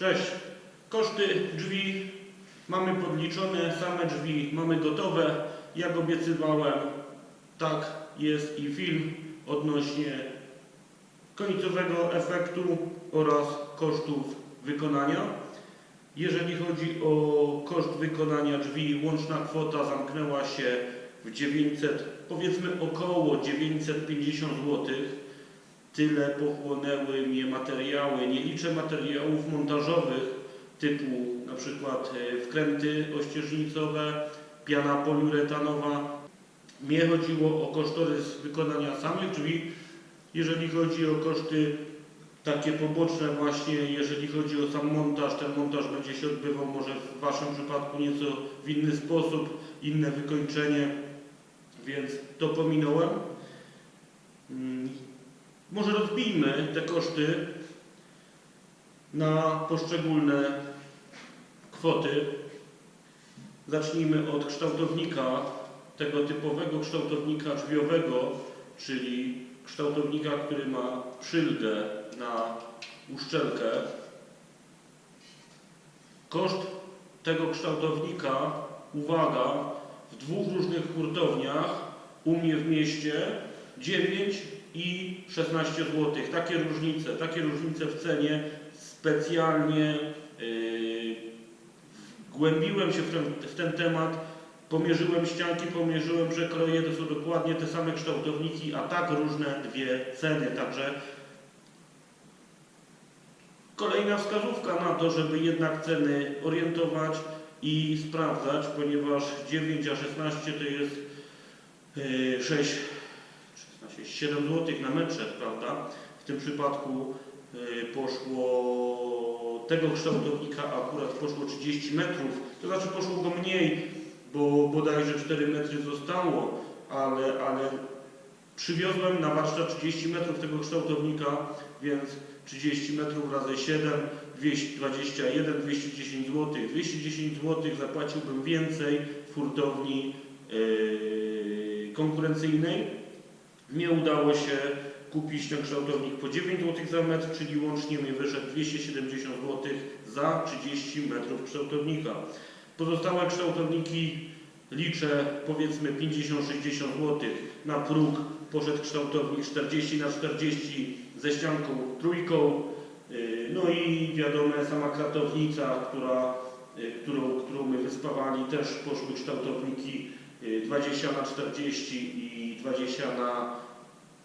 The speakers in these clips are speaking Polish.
Cześć. Koszty drzwi mamy podliczone, same drzwi mamy gotowe. Jak obiecywałem, tak jest i film odnośnie końcowego efektu oraz kosztów wykonania. Jeżeli chodzi o koszt wykonania drzwi, łączna kwota zamknęła się w 900, powiedzmy około 950 zł. Tyle pochłonęły mnie materiały. Nie liczę materiałów montażowych typu na przykład e, wkręty ościeżnicowe, piana poliuretanowa. Mnie chodziło o kosztorys wykonania samych drzwi. Jeżeli chodzi o koszty takie poboczne właśnie, jeżeli chodzi o sam montaż, ten montaż będzie się odbywał może w Waszym przypadku nieco w inny sposób, inne wykończenie, więc to pominąłem. Może rozbijmy te koszty na poszczególne kwoty. Zacznijmy od kształtownika, tego typowego kształtownika drzwiowego, czyli kształtownika, który ma przylgę na uszczelkę. Koszt tego kształtownika, uwaga, w dwóch różnych hurtowniach, u mnie w mieście 9 i 16 zł. Takie różnice, takie różnice w cenie. Specjalnie yy, głębiłem się w ten, w ten temat, pomierzyłem ścianki, pomierzyłem przekroje, to są dokładnie te same kształtowniki, a tak różne dwie ceny, także kolejna wskazówka na to, żeby jednak ceny orientować i sprawdzać, ponieważ 9 a 16 to jest yy, 6, 16, 7 zł na metrze, prawda? W tym przypadku yy, poszło tego kształtownika akurat poszło 30 metrów, to znaczy poszło go mniej, bo bodajże 4 metry zostało, ale, ale przywiozłem na warsztat 30 metrów tego kształtownika, więc 30 metrów razy 7, 221, 210 zł. 210 zł zapłaciłbym więcej w hurtowni yy, konkurencyjnej. Mnie udało się kupić ten kształtownik po 9 zł za metr, czyli łącznie mi wyszedł 270 zł za 30 metrów kształtownika. Pozostałe kształtowniki liczę powiedzmy 50-60 zł. Na próg poszedł kształtownik 40 na 40 ze ścianką trójką. Yy, No i wiadomo sama kratownica, która, yy, którą, którą my wyspawali, też poszły kształtowniki yy, 20 na 40 i 20 na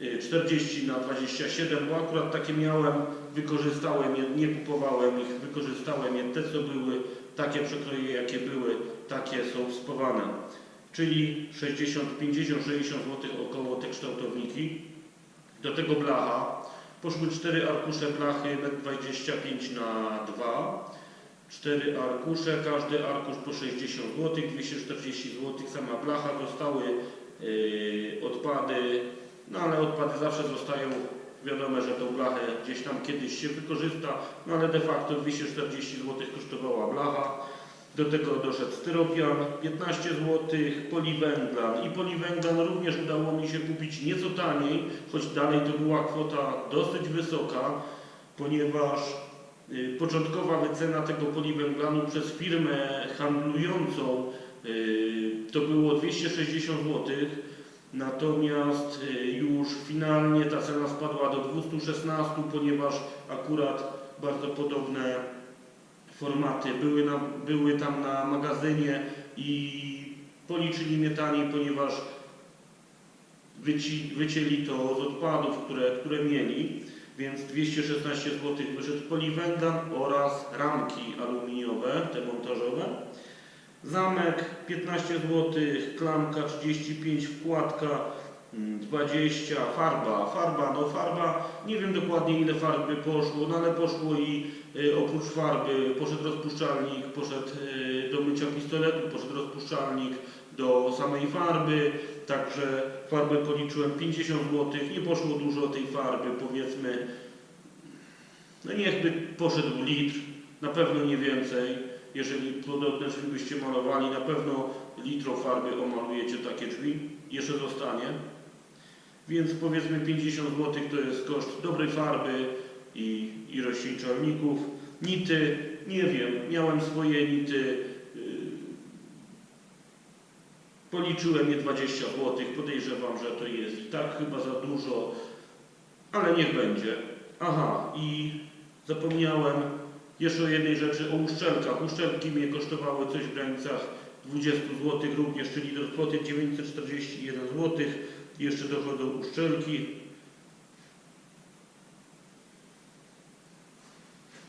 yy, 40 na 27, bo akurat takie miałem, wykorzystałem je, nie kupowałem ich, wykorzystałem je, te co były, takie przekroje jakie były, takie są spawane. Czyli 60, 50, 60 zł około te kształtowniki. Do tego blacha poszły 4 arkusze blachy 1,25 na 2. 4 arkusze, każdy arkusz po 60 zł, 240 zł sama blacha. Zostały odpady, no ale odpady zawsze zostają. Wiadomo, że tą blachę gdzieś tam kiedyś się wykorzysta, no ale de facto 240 zł kosztowała blacha. Do tego doszedł styropian 15 zł, poliwęglan i poliwęglan również udało mi się kupić nieco taniej, choć dalej to była kwota dosyć wysoka, ponieważ y, początkowa wycena tego poliwęglanu przez firmę handlującą y, to było 260 zł, natomiast y, już finalnie ta cena spadła do 216, ponieważ akurat bardzo podobne formaty były, na, były tam na magazynie i policzyli mnie taniej, ponieważ wyci, wycięli to z odpadów, które, które mieli, więc 216 zł wyszedł poliwęglan oraz ramki aluminiowe, te montażowe. Zamek 15 zł, klamka 35, wkładka mm, 20, farba, farba, no farba, nie wiem dokładnie ile farby poszło, no ale poszło i y, oprócz farby poszedł rozpuszczalnik, poszedł y, do mycia pistoletu, poszedł rozpuszczalnik do samej farby, także farbę policzyłem 50 zł, nie poszło dużo tej farby, powiedzmy, no niechby poszedł litr, na pewno nie więcej. Jeżeli podobne drzwi byście malowali, na pewno litro farby omalujecie takie drzwi, jeszcze zostanie. Więc powiedzmy 50 zł to jest koszt dobrej farby i, i rozcieńczalników. Nity, nie wiem, miałem swoje nity. yy, Policzyłem je 20 zł, podejrzewam, że to jest i tak chyba za dużo, ale niech będzie. Aha, i zapomniałem jeszcze o jednej rzeczy, o uszczelkach. Uszczelki mnie kosztowały coś w granicach 20 zł również, czyli do kwoty 941 zł. Jeszcze dochodzą uszczelki.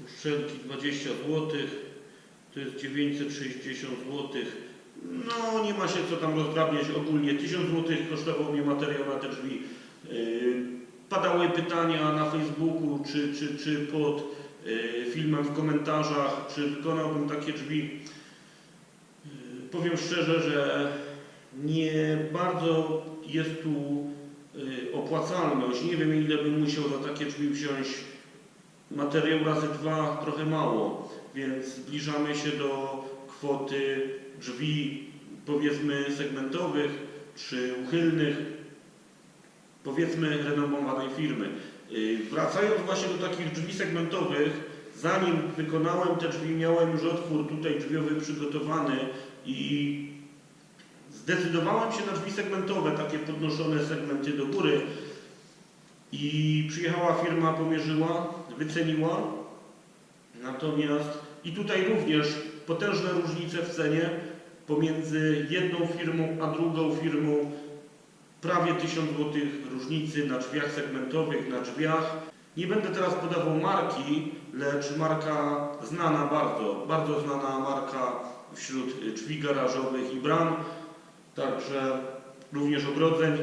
Uszczelki 20 zł, to jest 960 zł. No nie ma się co tam rozdrabniać ogólnie. 1000 zł kosztował mnie materiał na te drzwi. Yy, Padały pytania na Facebooku czy, czy, czy pod filmem w komentarzach, czy wykonałbym takie drzwi. Yy, Powiem szczerze, że nie bardzo jest tu yy, opłacalność. Nie wiem ile bym musiał za takie drzwi wziąć. Materiał razy dwa trochę mało, więc zbliżamy się do kwoty drzwi powiedzmy segmentowych czy uchylnych, powiedzmy renomowanej firmy. Yy, Wracając właśnie do takich drzwi segmentowych, zanim wykonałem te drzwi, miałem już otwór tutaj drzwiowy przygotowany i zdecydowałem się na drzwi segmentowe, takie podnoszone segmenty do góry. I przyjechała firma, pomierzyła, wyceniła, natomiast i tutaj również potężne różnice w cenie pomiędzy jedną firmą a drugą firmą, prawie 1000 zł różnicy na drzwiach segmentowych, na drzwiach. Nie będę teraz podawał marki, lecz marka znana bardzo, bardzo znana marka wśród drzwi garażowych i bram, także również ogrodzeń.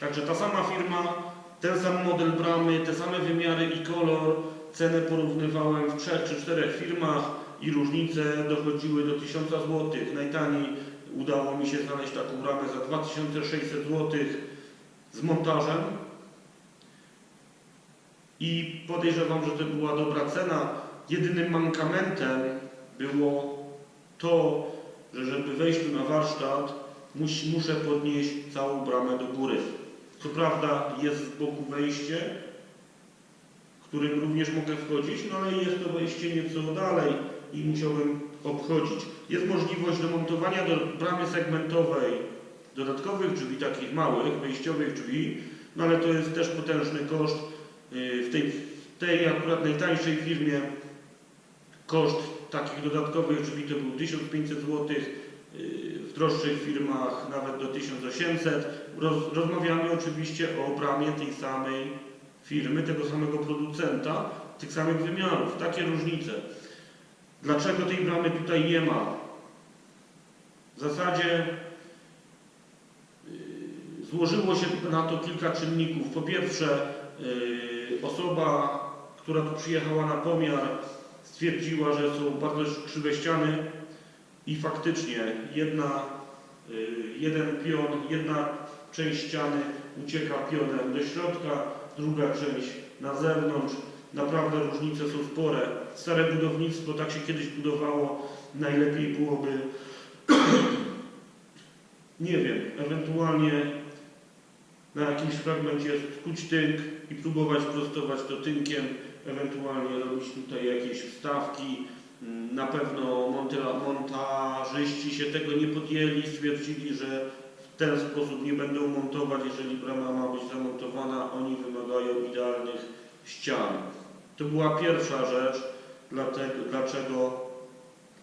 Także ta sama firma, ten sam model bramy, te same wymiary i kolor, cenę porównywałem w trzech czy czterech firmach i różnice dochodziły do 1000 zł. Najtaniej udało mi się znaleźć taką bramę za 2600 zł z montażem. I podejrzewam, że to była dobra cena. Jedynym mankamentem było to, że żeby wejść tu na warsztat, mus, muszę podnieść całą bramę do góry. Co prawda jest z boku wejście, którym również mogę wchodzić, no ale jest to wejście nieco dalej i musiałbym obchodzić. Jest możliwość domontowania do bramy segmentowej dodatkowych drzwi, takich małych, wejściowych drzwi, no ale to jest też potężny koszt. Yy, W tej, w tej akurat najtańszej firmie koszt takich dodatkowych drzwi to był 1500 zł, yy, w droższych firmach nawet do 1800. Roz, rozmawiamy oczywiście o bramie tej samej firmy, tego samego producenta, tych samych wymiarów, takie różnice. Dlaczego tej bramy tutaj nie ma? W zasadzie yy, złożyło się na to kilka czynników. Po pierwsze, yy, osoba, która tu przyjechała na pomiar, stwierdziła, że są bardzo krzywe ściany i faktycznie jedna, yy, jeden pion, jedna część ściany ucieka pionem do środka, druga część na zewnątrz. Naprawdę różnice są spore. Stare budownictwo, tak się kiedyś budowało, najlepiej byłoby, nie wiem, ewentualnie na jakimś fragmencie skuć tynk i próbować prostować to tynkiem, ewentualnie robić tutaj jakieś wstawki. Na pewno monta- montażyści się tego nie podjęli, stwierdzili, że w ten sposób nie będą montować, jeżeli brama ma być zamontowana, oni wymagają idealnych ścian. To była pierwsza rzecz, dlatego, dlaczego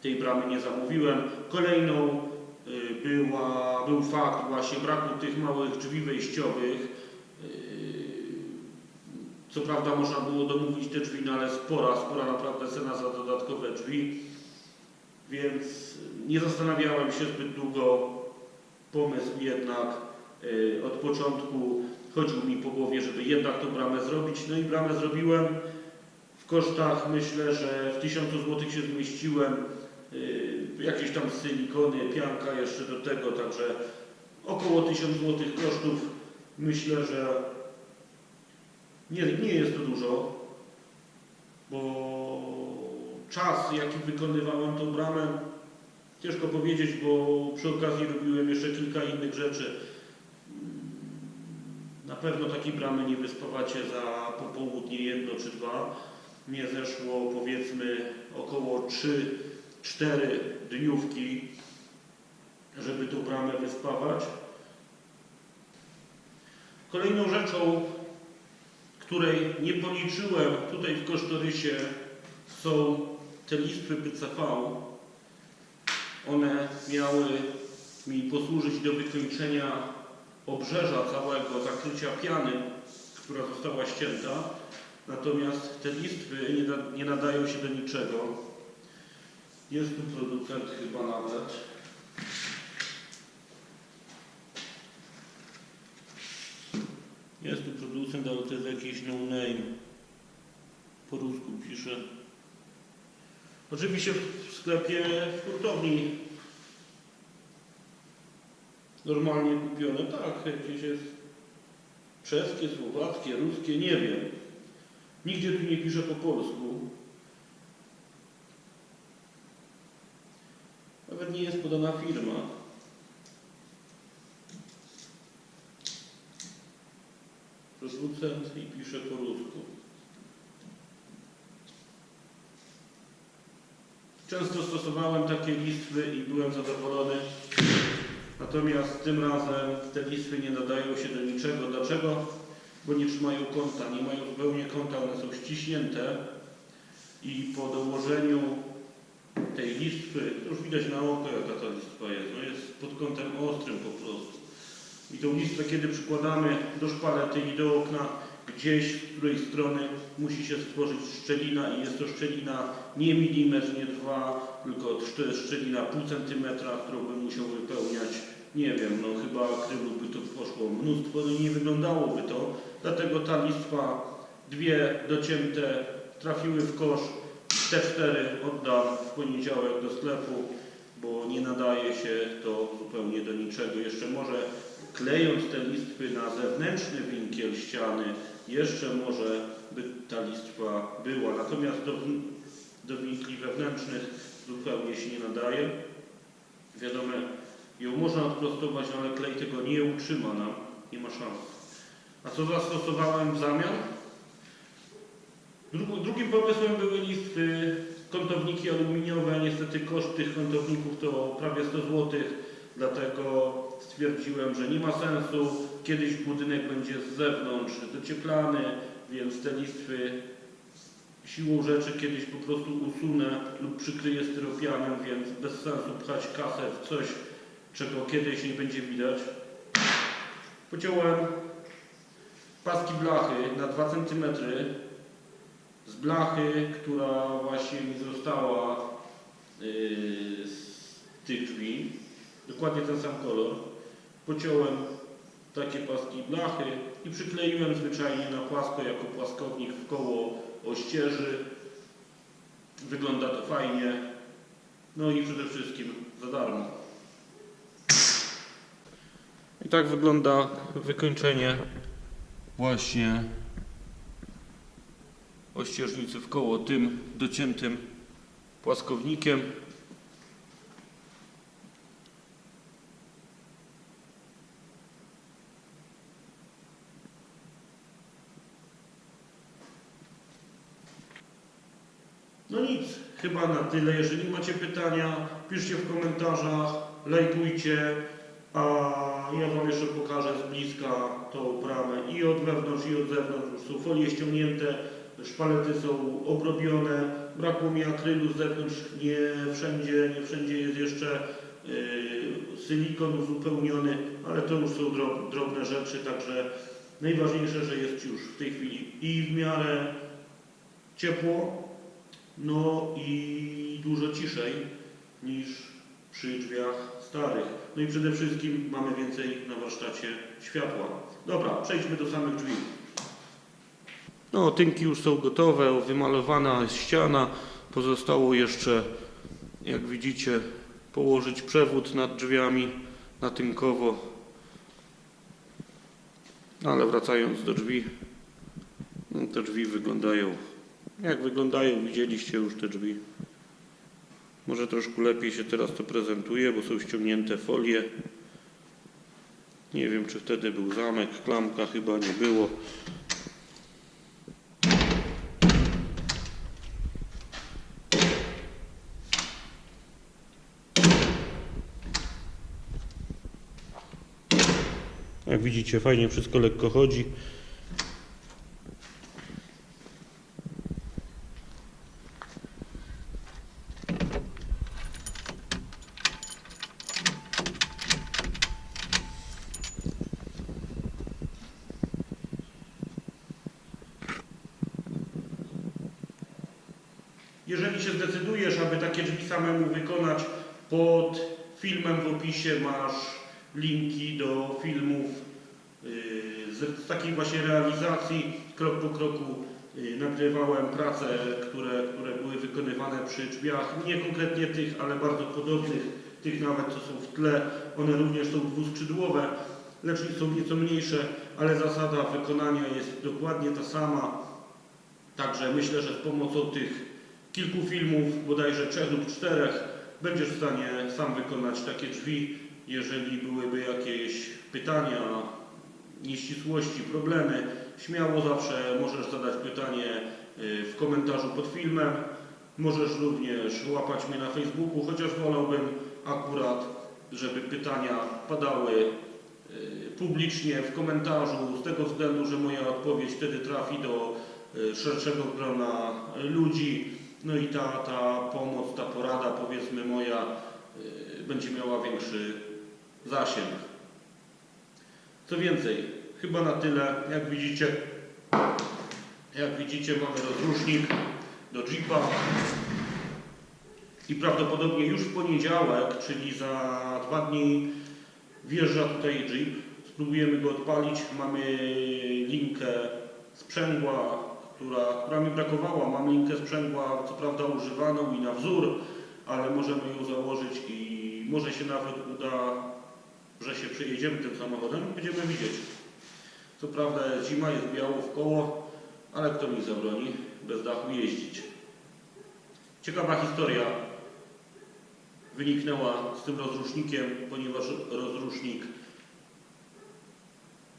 tej bramy nie zamówiłem. Kolejną y, była, był fakt właśnie braku tych małych drzwi wejściowych. Y, Co prawda można było domówić te drzwi, no ale spora, spora naprawdę cena za dodatkowe drzwi. Więc nie zastanawiałem się zbyt długo. Pomysł jednak y, od początku chodził mi po głowie, żeby jednak tą bramę zrobić. No i bramę zrobiłem. W kosztach myślę, że w 1000 zł się zmieściłem. Y, Jakieś tam silikony, pianka jeszcze do tego, także około 1000 zł kosztów. Myślę, że nie, nie jest to dużo, bo czas jaki wykonywałem tą bramę, ciężko powiedzieć, bo przy okazji robiłem jeszcze kilka innych rzeczy. Na pewno takiej bramy nie wyspawacie za popołudnie jedno czy dwa. Mnie zeszło powiedzmy około 3-4 dniówki, żeby tą bramę wyspawać. Kolejną rzeczą, której nie policzyłem tutaj w kosztorysie są te listwy PCV. One miały mi posłużyć do wykończenia obrzeża całego zakrycia piany, która została ścięta. Natomiast te listwy nie, da, nie nadają się do niczego. Jest tu producent chyba nawet. Jest tu producent, ale to jest jakiś no name. Po rusku pisze. Oczywiście w sklepie w hurtowni normalnie kupione, tak, jakieś jest czeskie, słowackie, ruskie, nie wiem. Nigdzie tu nie pisze po polsku. Nawet nie jest podana firma. Producent i pisze po rusku. Często stosowałem takie listwy i byłem zadowolony. Natomiast tym razem te listwy nie nadają się do niczego. Dlaczego? Bo nie trzymają kąta, nie mają zupełnie kąta, one są ściśnięte i po dołożeniu tej listwy, już widać na oko jaka ta listwa jest, no jest pod kątem ostrym po prostu. I tą listwę kiedy przykładamy do szpalety i do okna, gdzieś z której strony musi się stworzyć szczelina i jest to szczelina nie milimetr, nie dwa, tylko szczelina pół centymetra, którą bym musiał wypełniać. Nie wiem, no chyba akrylu by to poszło mnóstwo, no i nie wyglądałoby to. Dlatego ta listwa, dwie docięte, trafiły w kosz. Te cztery oddam w poniedziałek do sklepu, bo nie nadaje się to zupełnie do niczego. Jeszcze może klejąc te listwy na zewnętrzny winkiel ściany, jeszcze może by ta listwa była. Natomiast do, do winkli wewnętrznych zupełnie się nie nadaje. Wiadomo, ją można odprostować, ale klej tego nie utrzyma nam, nie ma szans. A co zastosowałem w zamian? Dru- Drugim pomysłem były listwy, kątowniki aluminiowe. Niestety koszt tych kątowników to prawie 100 zł, dlatego stwierdziłem, że nie ma sensu. Kiedyś budynek będzie z zewnątrz docieplany, więc te listwy siłą rzeczy kiedyś po prostu usunę lub przykryję styropianem, więc bez sensu pchać kasę w coś, czego kiedyś nie będzie widać. Pociąłem paski blachy na 2 cm z blachy, która właśnie mi została yy, z tych drzwi. Dokładnie ten sam kolor. Pociąłem takie paski blachy i przykleiłem zwyczajnie na płasko jako płaskownik w koło ościeży. Wygląda to fajnie. No i przede wszystkim za darmo. I tak wygląda wykończenie właśnie ościeżnicy w koło tym dociętym płaskownikiem. No nic, chyba na tyle. Jeżeli macie pytania, piszcie w komentarzach, lajkujcie, a ja Wam jeszcze pokażę z bliska tą bramę i od wewnątrz i od zewnątrz. Są folie ściągnięte, szpalety są obrobione, brakło mi akrylu z zewnątrz, nie wszędzie, nie wszędzie jest jeszcze yy, silikon uzupełniony, ale to już są drob, drobne rzeczy, także najważniejsze, że jest już w tej chwili i w miarę ciepło, no i dużo ciszej niż przy drzwiach starych. No i przede wszystkim mamy więcej na warsztacie światła. Dobra, przejdźmy do samych drzwi. No, tynki już są gotowe, wymalowana jest ściana. Pozostało jeszcze, jak widzicie, położyć przewód nad drzwiami natynkowo. Ale wracając do drzwi, no, te drzwi wyglądają jak wyglądają, widzieliście już te drzwi. Może troszkę lepiej się teraz to prezentuje, bo są ściągnięte folie. Nie wiem, czy wtedy był zamek, klamka chyba nie było. Jak widzicie, fajnie wszystko lekko chodzi. Linki do filmów yy, z, takiej właśnie realizacji. Krok po kroku yy, nagrywałem prace, które, które były wykonywane przy drzwiach. Nie konkretnie tych, ale bardzo podobnych, tych nawet co są w tle. One również są dwuskrzydłowe, lecz są nieco mniejsze, ale zasada wykonania jest dokładnie ta sama. Także myślę, że z pomocą tych kilku filmów, bodajże trzech lub czterech, będziesz w stanie sam wykonać takie drzwi. Jeżeli byłyby jakieś pytania, nieścisłości, problemy, śmiało zawsze możesz zadać pytanie y, w komentarzu pod filmem. Możesz również łapać mnie na Facebooku, chociaż wolałbym akurat, żeby pytania padały y, publicznie w komentarzu, z tego względu, że moja odpowiedź wtedy trafi do y, szerszego grona ludzi. No i ta, ta pomoc, ta porada, powiedzmy moja, będzie miała większy zasięg. Co więcej, chyba na tyle. Jak widzicie, jak widzicie mamy rozrusznik do Jeepa i prawdopodobnie już w poniedziałek, czyli za dwa dni wjeżdża tutaj Jeep. Spróbujemy go odpalić. Mamy linkę sprzęgła, która, która mi brakowała. Mam linkę sprzęgła, co prawda używaną i na wzór, ale możemy ją założyć i może się nawet uda, że się przejedziemy tym samochodem i będziemy widzieć. Co prawda jest zima, jest biało w koło, ale kto mi zabroni bez dachu jeździć. Ciekawa historia wyniknęła z tym rozrusznikiem, ponieważ rozrusznik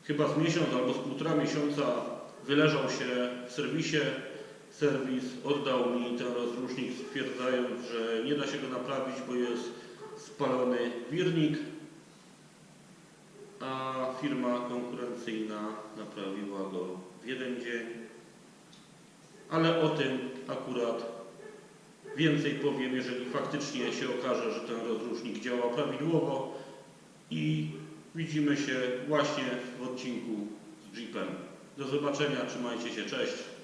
chyba z miesiąc albo z półtora miesiąca wyleżał się w serwisie. Serwis oddał mi ten rozrusznik, stwierdzając, że nie da się go naprawić, bo jest spalony wirnik, a firma konkurencyjna naprawiła go w jeden dzień. Ale o tym akurat więcej powiem, jeżeli faktycznie się okaże, że ten rozrusznik działa prawidłowo i widzimy się właśnie w odcinku z Jeepem. Do zobaczenia, trzymajcie się, cześć.